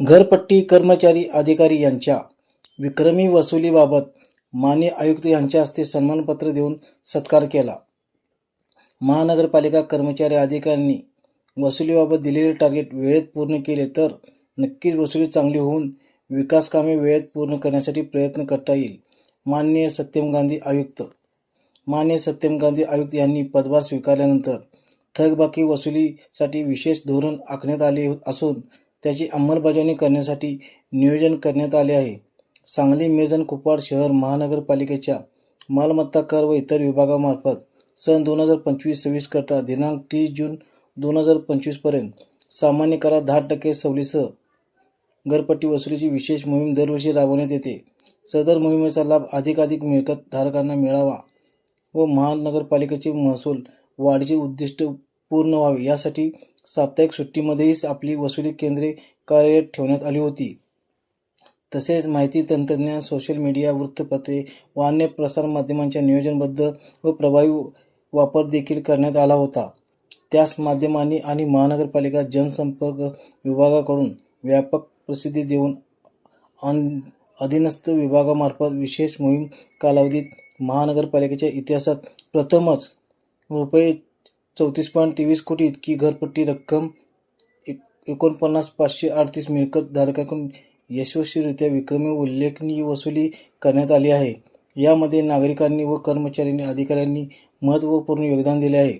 घरपट्टी कर्मचारी अधिकारी यांच्या विक्रमी वसुलीबाबत मान्य आयुक्त यांच्या हस्ते सन्मानपत्र देऊन सत्कार केला. महानगरपालिका कर्मचारी अधिकाऱ्यांनी वसुलीबाबत दिलेले टार्गेट वेळेत पूर्ण केले तर नक्कीच वसुली चांगली होऊन विकास कामे वेळेत पूर्ण करण्यासाठी प्रयत्न करता येईल माननीय सत्यम गांधी आयुक्त. मान्य सत्यम गांधी आयुक्त यांनी पदभार स्वीकारल्यानंतर थकबाकी वसुलीसाठी विशेष धोरण आखण्यात आले असून त्याची अंमलबजावणी करण्यासाठी नियोजन करण्यात आले आहे. सांगली मेजन कुपवाड शहर महानगरपालिकेच्या मालमत्ता कर व इतर विभागामार्फत सन दोन हजार पंचवीस सव्वीस करता दिनांक तीस जून दोन हजार पंचवीसपर्यंत सामान्य करात दहा टक्के सवलीसह घरपट्टी वसुलीची विशेष मोहीम दरवर्षी राबवण्यात येते. सदर मोहिमेचा लाभ अधिकाधिक मिळकत धारकांना मिळावा व महानगरपालिकेचे महसूल वाढीचे उद्दिष्ट पूर्ण व्हावे यासाठी साप्ताहिक सुट्टीमध्येही आपली वसुली केंद्रे कार्यरत ठेवण्यात आली होती. तसेच माहिती तंत्रज्ञान सोशल मीडिया वृत्तपत्रे व अन्य प्रसारमाध्यमांच्या नियोजनबद्ध व प्रभावी वापर देखील करण्यात आला होता. त्यास माध्यमांनी आणि महानगरपालिका जनसंपर्क विभागाकडून व्यापक प्रसिद्धी देऊन अन अधीनस्थ विभागामार्फत विशेष मोहीम कालावधीत महानगरपालिकेच्या इतिहासात प्रथमच रुपये चौतीस पॉईंट तेवीस कोटी इतकी घरपट्टी रक्कम एक एकोणपन्नास पाचशे अडतीस मिळकत धारकाकडून यशस्वीरित्या विक्रमी उल्लेखनीय वसुली करण्यात आली आहे. यामध्ये नागरिकांनी व कर्मचाऱ्यांनी अधिकाऱ्यांनी महत्त्वपूर्ण योगदान दिले आहे.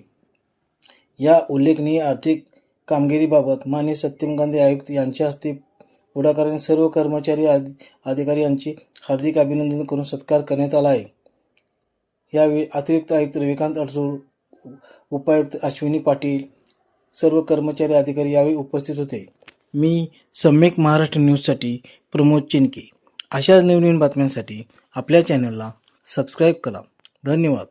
या उल्लेखनीय आर्थिक कामगिरीबाबत माननीय सत्यम गांधी आयुक्त यांच्या हस्ते पुढाकाराने सर्व कर्मचारी आदि अधिकारी यांचे हार्दिक अभिनंदन करून सत्कार करण्यात आला आहे. यावेळी अतिरिक्त आयुक्त रविकांत अडसूळ उपायुक्त अश्विनी पाटील सर्व कर्मचारी अधिकारी यावेळी उपस्थित होते. मी सम्यक महाराष्ट्र न्यूजसाठी प्रमोद चिनके. अशाच नवनवीन बातम्यांसाठी आपल्या चॅनलला सबस्क्राईब करा. धन्यवाद.